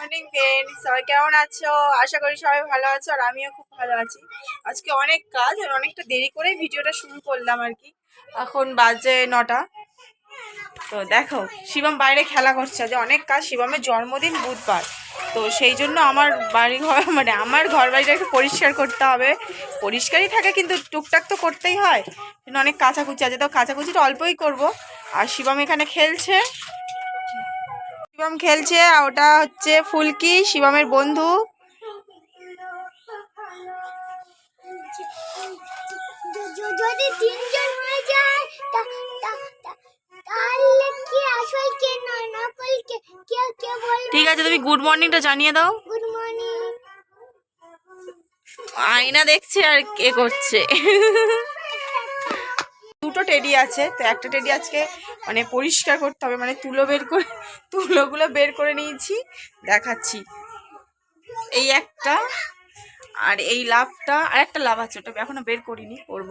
Morning friends সবাই কেমন আছো? আশা করি সবাই ভালো আছো, আর আমিও খুব ভালো আছি। আজকে অনেক কাজ আর অনেকটা দেরি করে ভিডিওটা শুরু করলাম আর কি। এখন বাজে নটা। তো দেখো, শিবম বাইরে খেলা করছে। যে অনেক কাজ। শিবমের জন্মদিন বুধবার। তো সেই জন্য আমার বাড়ি ঘর মানে আমার ঘর বাড়িটা একটু পরিষ্কার করতে হবে। পরিষ্কারই থাকে, কিন্তু টুকটাক তো করতেই হয়। অনেক কাঁচাকুচি আছে। তো কাঁচাকুচিটা অল্পই করব। আর শিবম এখানে খেলছে। শিবম খেলছে আর ওটা হচ্ছে ফুলকি শিবমের বন্ধু। যদি তিনজন হয়ে যায় তাহলে কি আসল কে নয়? নকল কে? কে কে বলবে ঠিক আছে তুমি গুড মর্নিংটা জানিয়ে দাও। গুড মর্নিং আয়না দেখছে আর কে করছে। টেডি আছে তো একটা টেডি আজকে মানে পরিষ্কার করতে হবে মানে তুলো বের করে তুলোগুলো বের করে নিয়েছি দেখাচ্ছি। এই একটা আর এই লাভটা আর একটা লাভ আছে ওটা এখনও বের করিনি করব।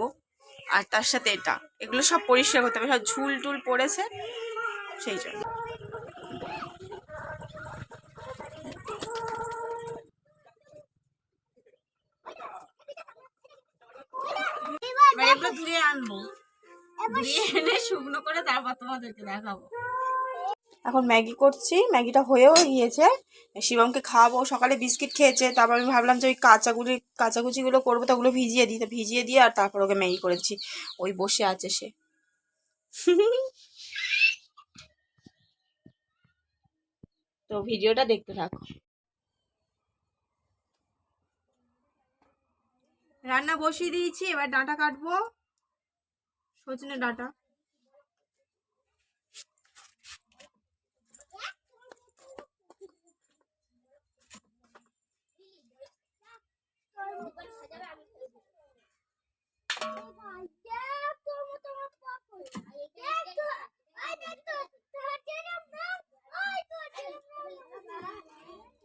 আর তার সাথে এটা এগুলো সব পরিষ্কার করতে হবে সব ঝুল টুল পড়েছে সেই জন্য। এগুলো ধুয়ে আনব। ধুয়ে এনে শুকনো করে তারপর তোমাদেরকে দেখাবো। এখন ম্যাগি করছি ম্যাগিটা হয়েও গিয়েছে। শিবমকে খাওয়াবো সকালে বিস্কিট খেয়েছে তারপর আমি ভাবলাম যে ওই কাঁচাগুলি কাঁচাকুচিগুলো করব তো ওগুলো ভিজিয়ে দিই। ভিজিয়ে দিয়ে আর তারপর ওকে ম্যাগি করেছি। ওই বসে আছে সে। তো ভিডিওটা দেখতে থাকো। রান্না বসিয়ে দিয়েছি এবার ডাঁটা কাটবো। সজনে ডাঁটা?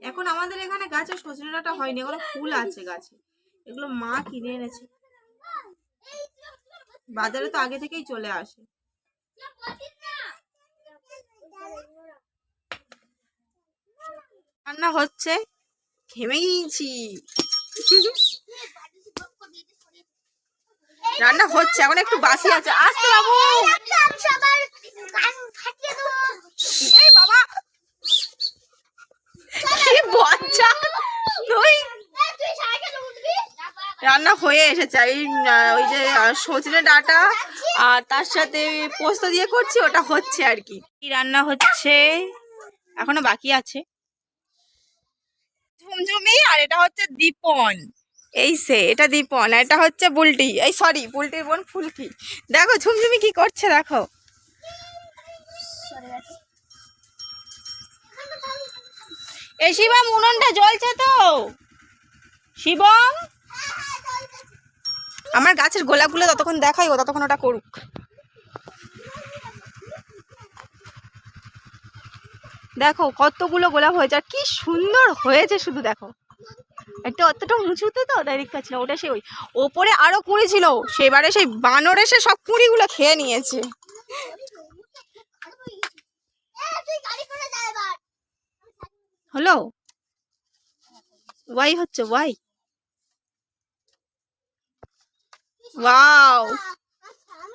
এখন আমাদের এখানে গাছে সজনে ডাঁটা হয়নি, এগুলো ফুল আছে গাছে। এগুলো মা কিনে এনেছে। বাজারে তো আগে থেকেই চলে আসে। রান্না হচ্ছে, ঘেমে গিয়েছি। রান্না হচ্ছে, এখন একটু বাকি আছে। আসতে বাবু। বাবা। তুই রান্না হয়ে এসেছে। এই ওই যে সজনে ডাটা আর তার সাথে পোস্ত দিয়ে করছি, ওটা হচ্ছে আর কি। রান্না হচ্ছে, এখনও বাকি আছে। ঝুমঝুমি, আর এটা হচ্ছে দীপন। এই সে, এটা দীপন এটা হচ্ছে বুলটি। এই সরি বুলটির বোন ফুলকি। দেখো, ঝুমঝুমি কি করছে, দেখো। এই শিবম, উনুনটা জ্বলছে তো। শিবম? আমার গাছের গোলাপগুলো ততক্ষণ দেখাই ও ততক্ষণ ওটা করুক। দেখো, কতগুলো গোলাপ হয়েছে, আর কি সুন্দর হয়েছে শুধু দেখো। একটা অতটা উঁচুতে তো ডাইরেক্ট ছিল ওটা সে ওই। ওপরে আরও কুড়ি ছিল, সেবারে সেই বানর এসে সব কুড়িগুলো খেয়ে নিয়েছে। হলো ওয়াই হচ্ছে, ওয়াই। ওয়াও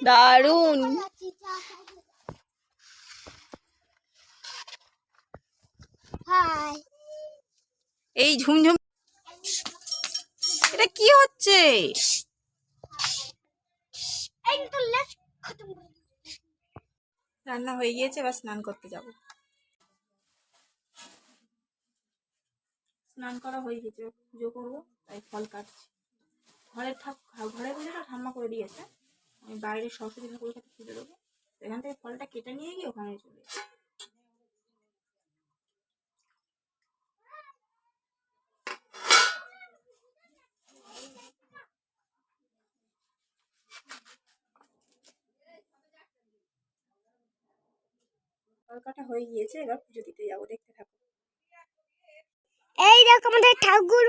দারুণ এই ঝুমঝুম এটা কি হচ্ছে। রান্না হয়ে গিয়েছে এবার স্নান করতে যাব। স্নান করা হয়ে গেছে পুজো করব তাই ফল কাটছি। ঘরের ঠাক ঘরের পুজোটা ঠাম্মা করে দিয়েছে আমি বাইরে সরস্বতী ঠাকুরের কাছে পুজো দেবো। এখান থেকে ফলটা কেটে নিয়ে গিয়ে ওখানে চলে। কাটা হয়ে গিয়েছে, এবার পুজো দিতে যাব, দেখতে থাকো। এই দেখো আমাদের ঠাকুর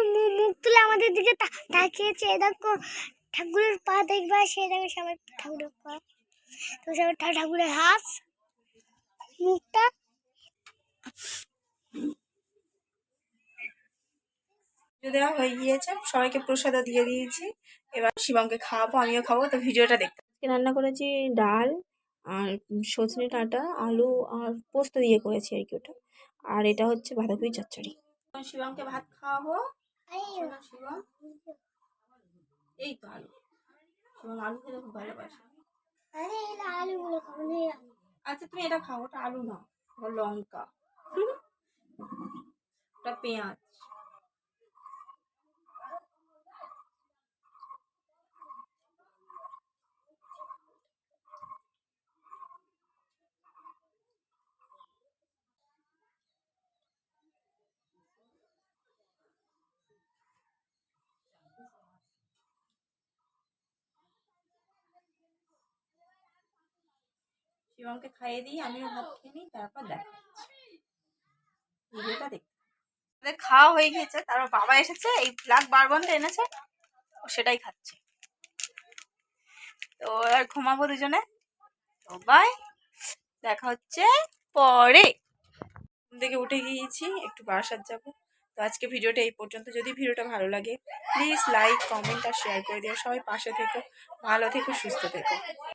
আমাদের দিকে তাকিয়েছে দেখো ঠাকুরের পা দেখবা সে দেখো সবাই ঠাকুরের পা। তো সবাই ঠাকুরের হাত মুখটা। দেওয়া হয়ে গিয়েছে সবাইকে প্রসাদও দিয়ে দিয়েছি। এবার শিবমকে খাওয়াবো আমিও খাব তো ভিডিওটা দেখতে আজকে রান্না করেছি ডাল আর সজনে ডাঁটা আলু আর পোস্ত দিয়ে করেছি আর কি ওটা। আর এটা হচ্ছে বাঁধাকপি চচ্চড়ি। শিবমকে ভাত খাওয়াবো। শিবম। এই তো আলু। শিবম আলু খেতে খুব ভালোবাসে। আচ্ছা তুমি এটা খাও ওটা আলু না লঙ্কা। ওটা পেঁয়াজ। শিবমকে খাইয়ে দিই আমিও ভাত খেয়ে নিই তারপর দেখাচ্ছি। ভিডিওটা দেখ। আমাদের খাওয়া হয়ে গিয়েছে তারপর বাবা এসেছে এই ব্ল্যাক বারবনটা এনেছে ও সেটাই খাচ্ছে। তো আর ঘুমাবো দুজনে। তো বাই দেখা হচ্ছে পরে। থেকে উঠে গিয়েছি একটু বারাসাত যাব। তো আজকে ভিডিওটা এই পর্যন্ত। যদি ভিডিওটা ভালো লাগে প্লিজ লাইক কমেন্ট আর শেয়ার করে দিও। সবাই পাশে থেকো ভালো থেকো সুস্থ থেকো।